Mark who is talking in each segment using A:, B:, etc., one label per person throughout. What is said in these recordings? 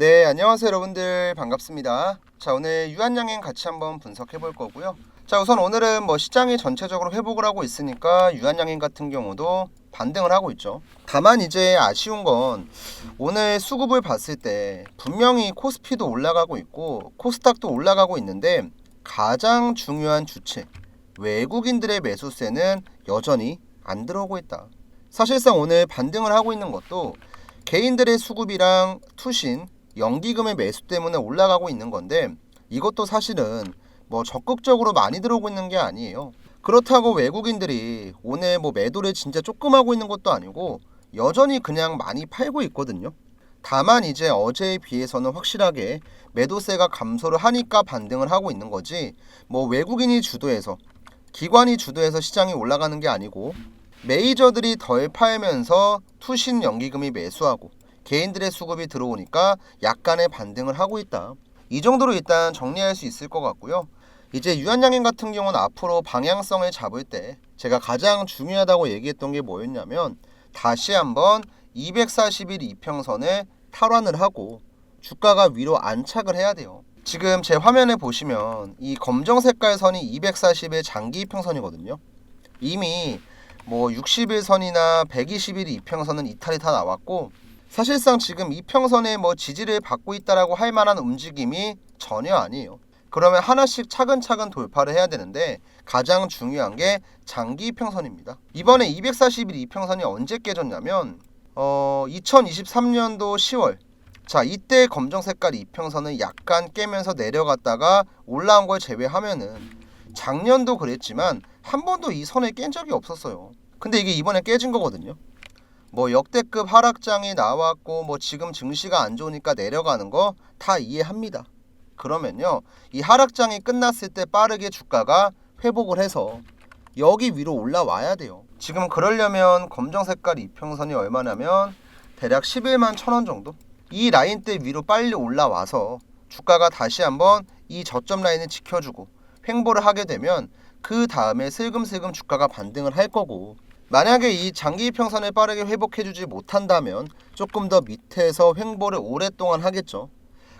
A: 네, 안녕하세요 여러분들 반갑습니다. 자, 오늘 유한양행 같이 한번 분석해 볼 거고요. 자, 우선 오늘은 뭐 시장이 전체적으로 회복을 하고 있으니까 유한양행 같은 경우도 반등을 하고 있죠. 다만 이제 아쉬운 건 오늘 수급을 봤을 때 분명히 코스피도 올라가고 있고 코스닥도 올라가고 있는데 가장 중요한 주체 외국인들의 매수세는 여전히 안 들어오고 있다. 사실상 오늘 반등을 하고 있는 것도 개인들의 수급이랑 투신, 연기금의 매수 때문에 올라가고 있는 건데 이것도 사실은 뭐 적극적으로 많이 들어오고 있는 게 아니에요. 그렇다고 외국인들이 오늘 뭐 매도를 진짜 조금 하고 있는 것도 아니고 여전히 그냥 많이 팔고 있거든요. 다만 이제 어제에 비해서는 확실하게 매도세가 감소를 하니까 반등을 하고 있는 거지 뭐 외국인이 주도해서 기관이 주도해서 시장이 올라가는 게 아니고 메이저들이 덜 팔면서 투신 연기금이 매수하고 개인들의 수급이 들어오니까 약간의 반등을 하고 있다. 이 정도로 일단 정리할 수 있을 것 같고요. 이제 유한양행 같은 경우는 앞으로 방향성을 잡을 때 제가 가장 중요하다고 얘기했던 게 뭐였냐면 다시 한번 241 이평선에 탈환을 하고 주가가 위로 안착을 해야 돼요. 지금 제 화면에 보시면 이 검정 색깔 선이 240의 장기 이평선이거든요. 이미 뭐 60일 선이나 120일 이평선은 이탈이 다 나왔고 사실상 지금 이평선에 뭐 지지를 받고 있다라고 할 만한 움직임이 전혀 아니에요. 그러면 하나씩 차근차근 돌파를 해야 되는데 가장 중요한 게 장기 이평선입니다. 이번에 241 이평선이 언제 깨졌냐면 어 2023년도 10월 자 이때 검정 색깔 이평선을 약간 깨면서 내려갔다가 올라온 걸 제외하면은 작년도 그랬지만 한 번도 이 선을 깬 적이 없었어요. 근데 이게 이번에 깨진 거거든요. 뭐 역대급 하락장이 나왔고 뭐 지금 증시가 안 좋으니까 내려가는 거 다 이해합니다. 그러면요. 이 하락장이 끝났을 때 빠르게 주가가 회복을 해서 여기 위로 올라와야 돼요. 지금 그러려면 검정 색깔 이평선이 얼마냐면 대략 11만 천 원 정도? 이 라인대 위로 빨리 올라와서 주가가 다시 한번 이 저점 라인을 지켜주고 횡보를 하게 되면 그 다음에 슬금슬금 주가가 반등을 할 거고 만약에 이 장기 이평선을 빠르게 회복해주지 못한다면 조금 더 밑에서 횡보를 오랫동안 하겠죠.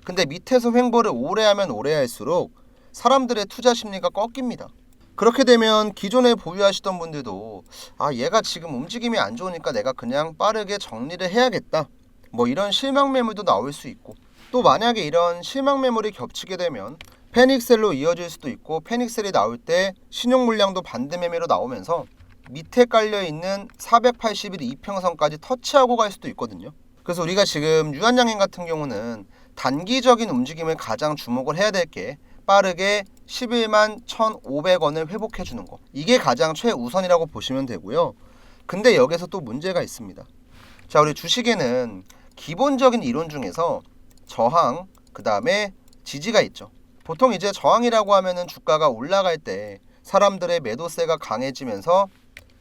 A: 근데 밑에서 횡보를 오래 하면 오래 할수록 사람들의 투자 심리가 꺾입니다. 그렇게 되면 기존에 보유하시던 분들도 아 얘가 지금 움직임이 안 좋으니까 내가 그냥 빠르게 정리를 해야겠다. 뭐 이런 실망 매물도 나올 수 있고 또 만약에 이런 실망 매물이 겹치게 되면 패닉셀로 이어질 수도 있고 패닉셀이 나올 때 신용 물량도 반대 매매로 나오면서 밑에 깔려 있는 481 이평선까지 터치하고 갈 수도 있거든요. 그래서 우리가 지금 유한양행 같은 경우는 단기적인 움직임을 가장 주목을 해야 될 게 빠르게 11만 1,500원을 회복해 주는 거. 이게 가장 최우선이라고 보시면 되고요. 근데 여기서 또 문제가 있습니다. 자, 우리 주식에는 기본적인 이론 중에서 저항, 그 다음에 지지가 있죠. 보통 이제 저항이라고 하면은 주가가 올라갈 때 사람들의 매도세가 강해지면서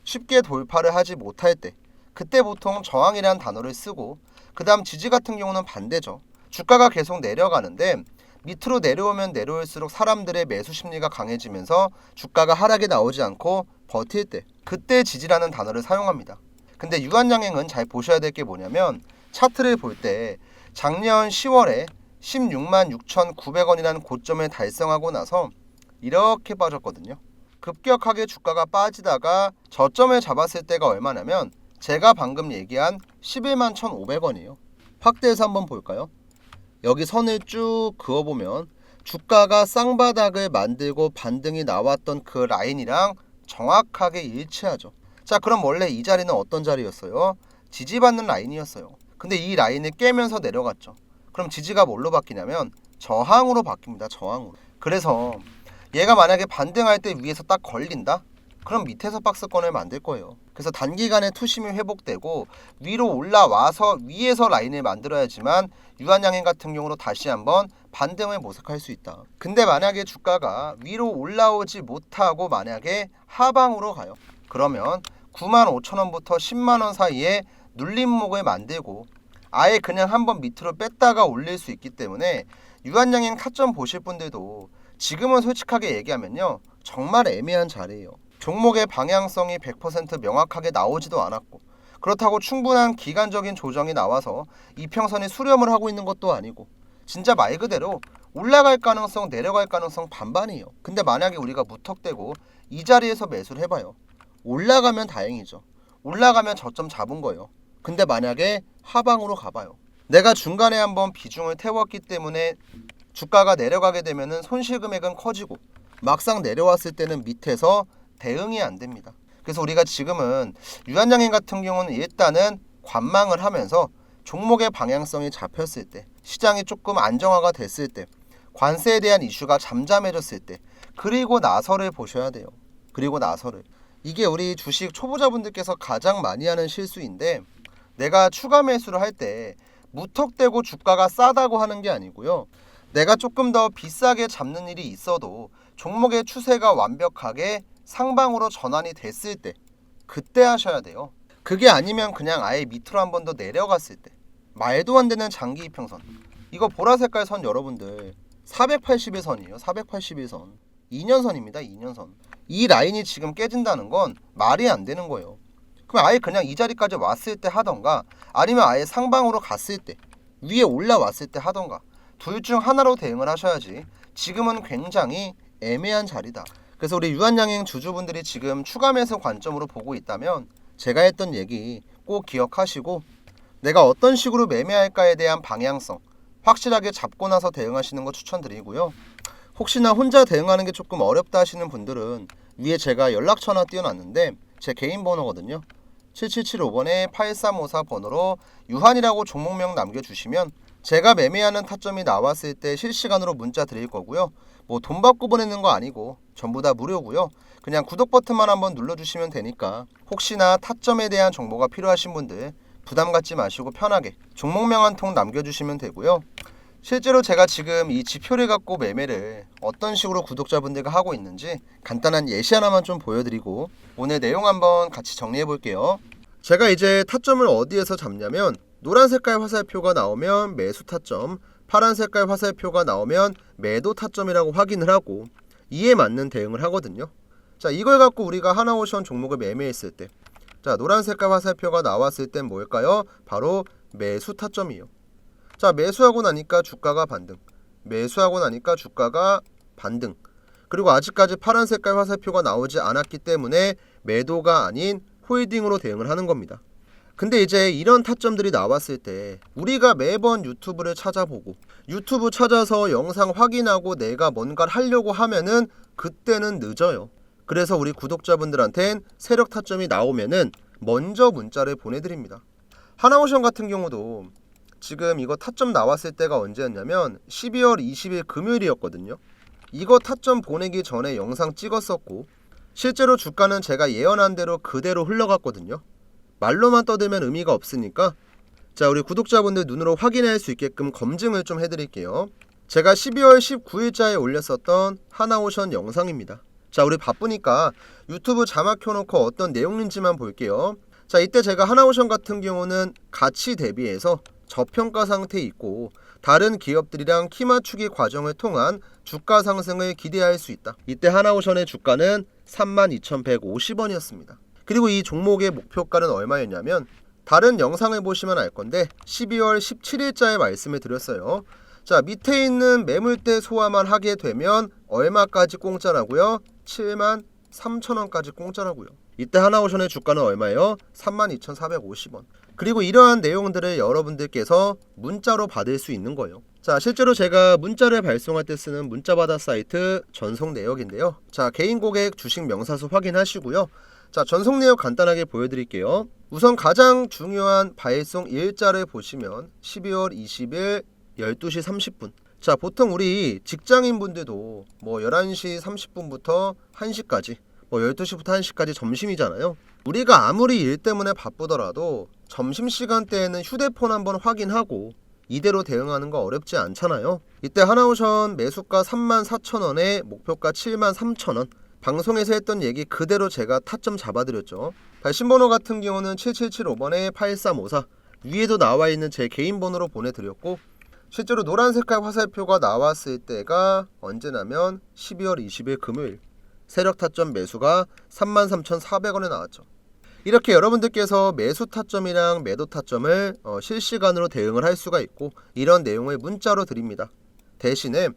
A: 쉽게 돌파를 하지 못할 때 그때 보통 저항이라는 단어를 쓰고 그 다음 지지 같은 경우는 반대죠. 주가가 계속 내려가는데 밑으로 내려오면 내려올수록 사람들의 매수 심리가 강해지면서 주가가 하락이 나오지 않고 버틸 때 그때 지지라는 단어를 사용합니다. 근데 유한양행은 잘 보셔야 될 게 뭐냐면 차트를 볼 때 작년 10월에 16만 6,900원이라는 고점을 달성하고 나서 이렇게 빠졌거든요. 급격하게 주가가 빠지다가 저점을 잡았을 때가 얼마냐면 제가 방금 얘기한 11만 1,500원이에요. 확대해서 한번 볼까요? 여기 선을 쭉 그어보면 주가가 쌍바닥을 만들고 반등이 나왔던 그 라인이랑 정확하게 일치하죠. 자, 그럼 원래 이 자리는 어떤 자리였어요? 지지받는 라인이었어요. 근데 이 라인을 깨면서 내려갔죠. 그럼 지지가 뭘로 바뀌냐면 저항으로 바뀝니다. 저항으로. 그래서 얘가 만약에 반등할 때 위에서 딱 걸린다? 그럼 밑에서 박스권을 만들 거예요. 그래서 단기간에 투심이 회복되고 위로 올라와서 위에서 라인을 만들어야지만 유한양행 같은 경우로 다시 한번 반등을 모색할 수 있다. 근데 만약에 주가가 위로 올라오지 못하고 만약에 하방으로 가요. 그러면 9만 5천 원부터 10만 원 사이에 눌림목을 만들고 아예 그냥 한번 밑으로 뺐다가 올릴 수 있기 때문에 유한양행 타점 보실 분들도 지금은 솔직하게 얘기하면요 정말 애매한 자리예요. 종목의 방향성이 100% 명확하게 나오지도 않았고 그렇다고 충분한 기간적인 조정이 나와서 이평선이 수렴을 하고 있는 것도 아니고 진짜 말 그대로 올라갈 가능성 내려갈 가능성 반반이에요. 근데 만약에 우리가 무턱대고 이 자리에서 매수를 해봐요. 올라가면 다행이죠. 올라가면 저점 잡은 거예요. 근데 만약에 하방으로 가봐요. 내가 중간에 한번 비중을 태웠기 때문에 주가가 내려가게 되면은 손실 금액은 커지고 막상 내려왔을 때는 밑에서 대응이 안 됩니다. 그래서 우리가 지금은 유한양행 같은 경우는 일단은 관망을 하면서 종목의 방향성이 잡혔을 때 시장이 조금 안정화가 됐을 때 관세에 대한 이슈가 잠잠해졌을 때 그리고 나서를 보셔야 돼요. 그리고 나서를 이게 우리 주식 초보자분들께서 가장 많이 하는 실수인데 내가 추가 매수를 할 때 무턱대고 주가가 싸다고 하는 게 아니고요. 내가 조금 더 비싸게 잡는 일이 있어도 종목의 추세가 완벽하게 상방으로 전환이 됐을 때 그때 하셔야 돼요. 그게 아니면 그냥 아예 밑으로 한 번 더 내려갔을 때 말도 안 되는 장기 이평선 이거 보라 색깔 선 여러분들 481선이에요. 481선 2년선입니다. 2년선 이 라인이 지금 깨진다는 건 말이 안 되는 거예요. 그럼 아예 그냥 이 자리까지 왔을 때 하던가 아니면 아예 상방으로 갔을 때 위에 올라왔을 때 하던가 둘 중 하나로 대응을 하셔야지 지금은 굉장히 애매한 자리다. 그래서 우리 유한양행 주주분들이 지금 매수 관점으로 보고 있다면 제가 했던 얘기 꼭 기억하시고 내가 어떤 식으로 매매할까에 대한 방향성 확실하게 잡고 나서 대응하시는 거 추천드리고요. 혹시나 혼자 대응하는 게 조금 어렵다 하시는 분들은 위에 제가 연락처나 띄워놨는데 제 개인 번호거든요. 7775번에 8354 번호로 유한이라고 종목명 남겨주시면 제가 매매하는 타점이 나왔을 때 실시간으로 문자 드릴 거고요. 뭐 돈 받고 보내는 거 아니고 전부 다 무료고요. 그냥 구독 버튼만 한번 눌러주시면 되니까 혹시나 타점에 대한 정보가 필요하신 분들 부담 갖지 마시고 편하게 종목명 한 통 남겨주시면 되고요. 실제로 제가 지금 이 지표를 갖고 매매를 어떤 식으로 구독자분들과 하고 있는지 간단한 예시 하나만 좀 보여드리고 오늘 내용 한번 같이 정리해 볼게요. 제가 이제 타점을 어디에서 잡냐면 노란 색깔 화살표가 나오면 매수 타점, 파란 색깔 화살표가 나오면 매도 타점이라고 확인을 하고 이에 맞는 대응을 하거든요. 자, 이걸 갖고 우리가 하나오션 종목을 매매했을 때 자, 노란 색깔 화살표가 나왔을 땐 뭘까요? 바로 매수 타점이에요. 자, 매수하고 나니까 주가가 반등. 매수하고 나니까 주가가 반등. 그리고 아직까지 파란 색깔 화살표가 나오지 않았기 때문에 매도가 아닌 홀딩으로 대응을 하는 겁니다. 근데 이제 이런 타점들이 나왔을 때 우리가 매번 유튜브를 찾아보고 유튜브 찾아서 영상 확인하고 내가 뭔가를 하려고 하면은 그때는 늦어요. 그래서 우리 구독자분들한텐 세력 타점이 나오면은 먼저 문자를 보내드립니다. 하나오션 같은 경우도 지금 이거 타점 나왔을 때가 언제였냐면 12월 20일 금요일이었거든요. 이거 타점 보내기 전에 영상 찍었었고 실제로 주가는 제가 예언한 대로 그대로 흘러갔거든요. 말로만 떠들면 의미가 없으니까 자 우리 구독자분들 눈으로 확인할 수 있게끔 검증을 좀 해드릴게요. 제가 12월 19일자에 올렸었던 하나오션 영상입니다. 자 우리 바쁘니까 유튜브 자막 켜놓고 어떤 내용인지만 볼게요. 자 이때 제가 하나오션 같은 경우는 가치 대비해서 저평가 상태에 있고 다른 기업들이랑 키 맞추기 과정을 통한 주가 상승을 기대할 수 있다. 이때 하나오션의 주가는 32,150원이었습니다. 그리고 이 종목의 목표가는 얼마였냐면 다른 영상을 보시면 알 건데 12월 17일자에 말씀을 드렸어요. 자 밑에 있는 매물대 소화만 하게 되면 얼마까지 공짜라고요? 7만 3천원까지 공짜라고요. 이때 하나오션의 주가는 얼마예요? 32,450원. 그리고 이러한 내용들을 여러분들께서 문자로 받을 수 있는 거예요. 자, 실제로 제가 문자를 발송할 때 쓰는 문자받아 사이트 전송 내역인데요. 자, 개인 고객 주식 명사수 확인하시고요. 자, 전송 내역 간단하게 보여드릴게요. 우선 가장 중요한 발송 일자를 보시면 12월 20일 12시 30분. 자, 보통 우리 직장인 분들도 뭐 11시 30분부터 1시까지 뭐 12시부터 1시까지 점심이잖아요. 우리가 아무리 일 때문에 바쁘더라도 점심시간대에는 휴대폰 한번 확인하고 이대로 대응하는 거 어렵지 않잖아요. 이때 하나오션 매수가 34,000원에 목표가 73,000원. 방송에서 했던 얘기 그대로 제가 타점 잡아드렸죠. 발신 번호 같은 경우는 7775번에 8354. 위에도 나와 있는 제 개인 번호로 보내드렸고 실제로 노란 색깔 화살표가 나왔을 때가 언제냐면 12월 20일 금요일 세력 타점 매수가 33,400원에 나왔죠. 이렇게 여러분들께서 매수 타점이랑 매도 타점을 어, 실시간으로 대응을 할 수가 있고 이런 내용을 문자로 드립니다. 대신에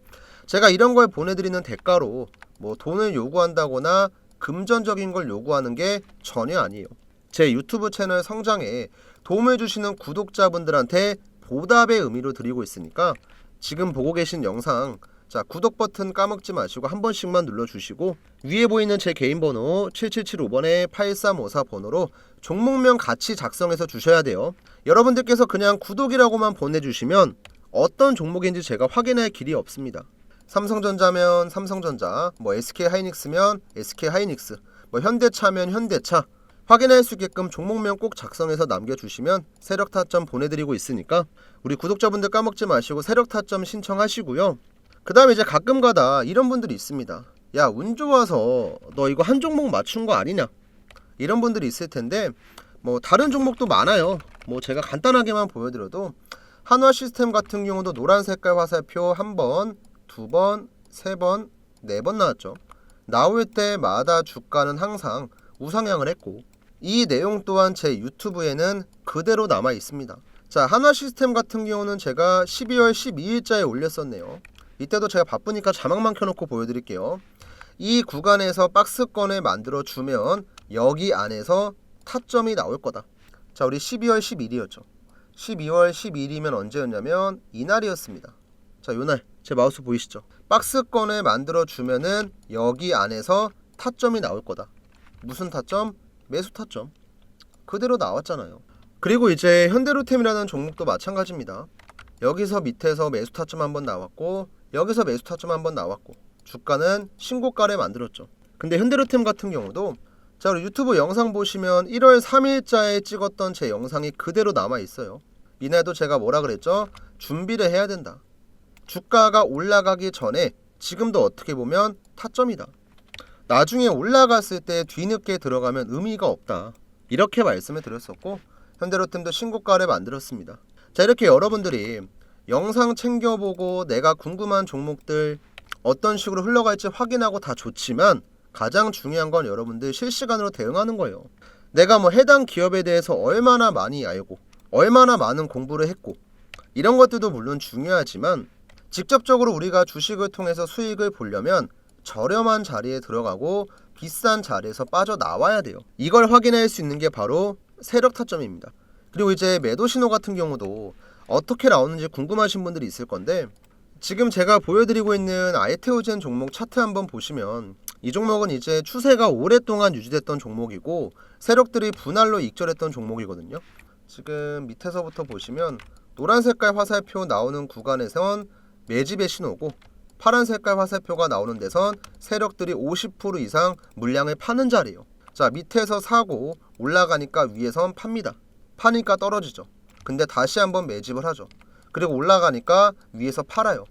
A: 제가 이런 걸 보내드리는 대가로 뭐 돈을 요구한다거나 금전적인 걸 요구하는 게 전혀 아니에요. 제 유튜브 채널 성장에 도움을 주시는 구독자분들한테 보답의 의미로 드리고 있으니까 지금 보고 계신 영상 자 구독 버튼 까먹지 마시고 한 번씩만 눌러주시고 위에 보이는 제 개인 번호 7775번에 8354 번호로 종목명 같이 작성해서 주셔야 돼요. 여러분들께서 그냥 구독이라고만 보내주시면 어떤 종목인지 제가 확인할 길이 없습니다. 삼성전자면 삼성전자, 뭐 SK 하이닉스면 SK 하이닉스, 뭐 현대차면 현대차 확인할 수 있게끔 종목명 꼭 작성해서 남겨주시면 세력 타점 보내드리고 있으니까 우리 구독자분들 까먹지 마시고 세력 타점 신청하시고요. 그 다음에 이제 가끔가다 이런 분들이 있습니다. 야, 운 좋아서 너 이거 한 종목 맞춘 거 아니냐? 이런 분들이 있을 텐데, 뭐, 다른 종목도 많아요. 뭐, 제가 간단하게만 보여드려도, 한화 시스템 같은 경우도 노란 색깔 화살표 한 번, 두 번, 세 번, 네 번 나왔죠. 나올 때마다 주가는 항상 우상향을 했고, 이 내용 또한 제 유튜브에는 그대로 남아 있습니다. 자, 한화 시스템 같은 경우는 제가 12월 12일자에 올렸었네요. 이때도 제가 바쁘니까 자막만 켜놓고 보여드릴게요. 이 구간에서 박스권을 만들어 주면 여기 안에서 타점이 나올 거다. 자, 우리 12월 12일이었죠. 12월 12일이면 언제였냐면 이날이었습니다. 자, 요날 제 마우스 보이시죠? 박스권을 만들어 주면은 여기 안에서 타점이 나올 거다. 무슨 타점? 매수 타점. 그대로 나왔잖아요. 그리고 이제 현대로템이라는 종목도 마찬가지입니다. 여기서 밑에서 매수 타점 한번 나왔고 여기서 매수 타점 한번 나왔고 주가는 신고가를 만들었죠. 근데 현대로템 같은 경우도 자 유튜브 영상 보시면 1월 3일자에 찍었던 제 영상이 그대로 남아 있어요. 이날도 제가 뭐라 그랬죠? 준비를 해야 된다. 주가가 올라가기 전에 지금도 어떻게 보면 타점이다. 나중에 올라갔을 때 뒤늦게 들어가면 의미가 없다. 이렇게 말씀을 드렸었고 현대로템도 신고가를 만들었습니다. 자 이렇게 여러분들이 영상 챙겨보고 내가 궁금한 종목들 어떤 식으로 흘러갈지 확인하고 다 좋지만 가장 중요한 건 여러분들 실시간으로 대응하는 거예요. 내가 뭐 해당 기업에 대해서 얼마나 많이 알고 얼마나 많은 공부를 했고 이런 것들도 물론 중요하지만 직접적으로 우리가 주식을 통해서 수익을 보려면 저렴한 자리에 들어가고 비싼 자리에서 빠져나와야 돼요. 이걸 확인할 수 있는 게 바로 세력 타점입니다. 그리고 이제 매도 신호 같은 경우도 어떻게 나오는지 궁금하신 분들이 있을 건데 지금 제가 보여드리고 있는 아이테오젠 종목 차트 한번 보시면 이 종목은 이제 추세가 오랫동안 유지됐던 종목이고 세력들이 분할로 익절했던 종목이거든요. 지금 밑에서부터 보시면 노란 색깔 화살표 나오는 구간에선 매집의 신호고 파란 색깔 화살표가 나오는 데선 세력들이 50% 이상 물량을 파는 자리예요. 자 밑에서 사고 올라가니까 위에선 팝니다. 파니까 떨어지죠. 근데 다시 한번 매집을 하죠. 그리고 올라가니까 위에서 팔아요.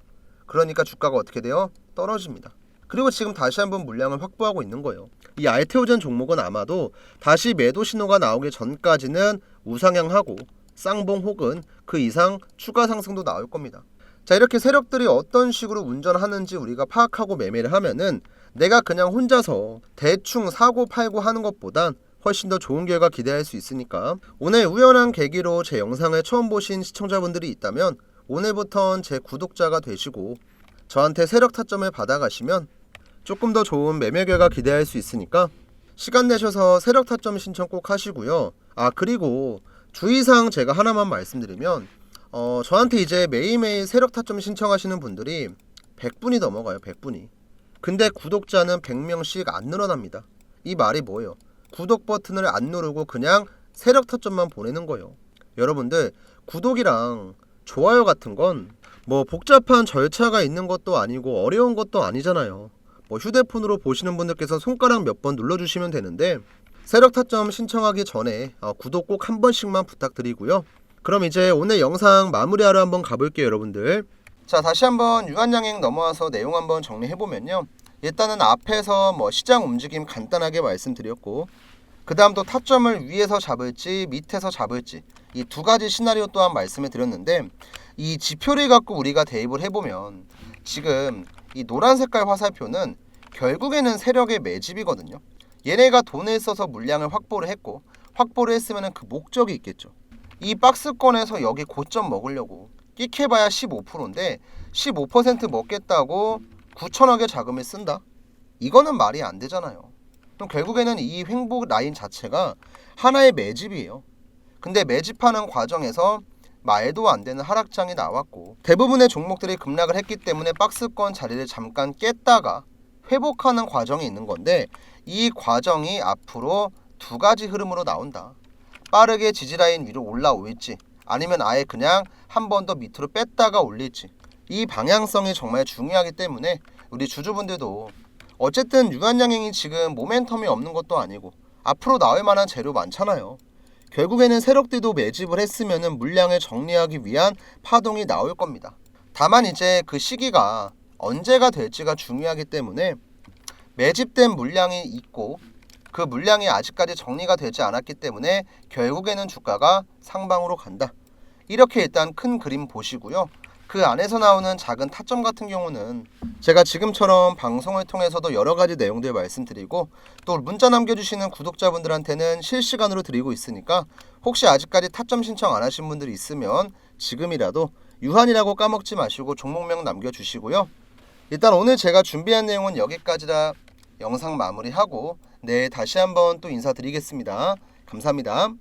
A: 그러니까 주가가 어떻게 돼요? 떨어집니다. 그리고 지금 다시 한번 물량을 확보하고 있는 거예요. 이 알테오젠 종목은 아마도 다시 매도 신호가 나오기 전까지는 우상향하고 쌍봉 혹은 그 이상 추가 상승도 나올 겁니다. 자 이렇게 세력들이 어떤 식으로 운전하는지 우리가 파악하고 매매를 하면은 내가 그냥 혼자서 대충 사고 팔고 하는 것보단 훨씬 더 좋은 결과 기대할 수 있으니까 오늘 우연한 계기로 제 영상을 처음 보신 시청자분들이 있다면 오늘부턴 제 구독자가 되시고 저한테 세력 타점을 받아가시면 조금 더 좋은 매매 결과 기대할 수 있으니까 시간 내셔서 세력 타점 신청 꼭 하시고요. 아 그리고 주의사항 제가 하나만 말씀드리면 어 저한테 이제 매일매일 세력 타점 신청하시는 분들이 100분이 넘어가요. 100분이. 근데 구독자는 100명씩 안 늘어납니다. 이 말이 뭐예요? 구독 버튼을 안 누르고 그냥 세력 타점만 보내는 거예요. 여러분들 구독이랑 좋아요 같은 건 뭐 복잡한 절차가 있는 것도 아니고 어려운 것도 아니잖아요. 뭐 휴대폰으로 보시는 분들께서 손가락 몇 번 눌러주시면 되는데 세력 타점 신청하기 전에 어, 구독 꼭 한 번씩만 부탁드리고요. 그럼 이제 오늘 영상 마무리하러 한번 가볼게요, 여러분들. 자, 다시 한번 유한양행 넘어와서 내용 한번 정리해 보면요. 일단은 앞에서 뭐 시장 움직임 간단하게 말씀드렸고 그 다음 또 타점을 위에서 잡을지 밑에서 잡을지 이 두 가지 시나리오 또한 말씀을 드렸는데 이 지표를 갖고 우리가 대입을 해보면 지금 이 노란 색깔 화살표는 결국에는 세력의 매집이거든요. 얘네가 돈을 써서 물량을 확보를 했고 확보를 했으면 그 목적이 있겠죠. 이 박스권에서 여기 고점 먹으려고 끼케봐야 15%인데 15% 먹겠다고 9천억의 자금을 쓴다? 이거는 말이 안 되잖아요. 그럼 결국에는 이 횡보 라인 자체가 하나의 매집이에요. 근데 매집하는 과정에서 말도 안 되는 하락장이 나왔고 대부분의 종목들이 급락을 했기 때문에 박스권 자리를 잠깐 깼다가 회복하는 과정이 있는 건데 이 과정이 앞으로 두 가지 흐름으로 나온다. 빠르게 지지라인 위로 올라올지 아니면 아예 그냥 한 번 더 밑으로 뺐다가 올릴지 이 방향성이 정말 중요하기 때문에 우리 주주분들도 어쨌든 유한양행이 지금 모멘텀이 없는 것도 아니고 앞으로 나올 만한 재료 많잖아요. 결국에는 세력들도 매집을 했으면은 물량을 정리하기 위한 파동이 나올 겁니다. 다만 이제 그 시기가 언제가 될지가 중요하기 때문에 매집된 물량이 있고 그 물량이 아직까지 정리가 되지 않았기 때문에 결국에는 주가가 상방으로 간다. 이렇게 일단 큰 그림 보시고요. 그 안에서 나오는 작은 타점 같은 경우는 제가 지금처럼 방송을 통해서도 여러 가지 내용들 말씀드리고 또 문자 남겨주시는 구독자분들한테는 실시간으로 드리고 있으니까 혹시 아직까지 타점 신청 안 하신 분들이 있으면 지금이라도 유한이라고 까먹지 마시고 종목명 남겨주시고요. 일단 오늘 제가 준비한 내용은 여기까지라 영상 마무리하고 내일 다시 한번 또 인사드리겠습니다. 감사합니다.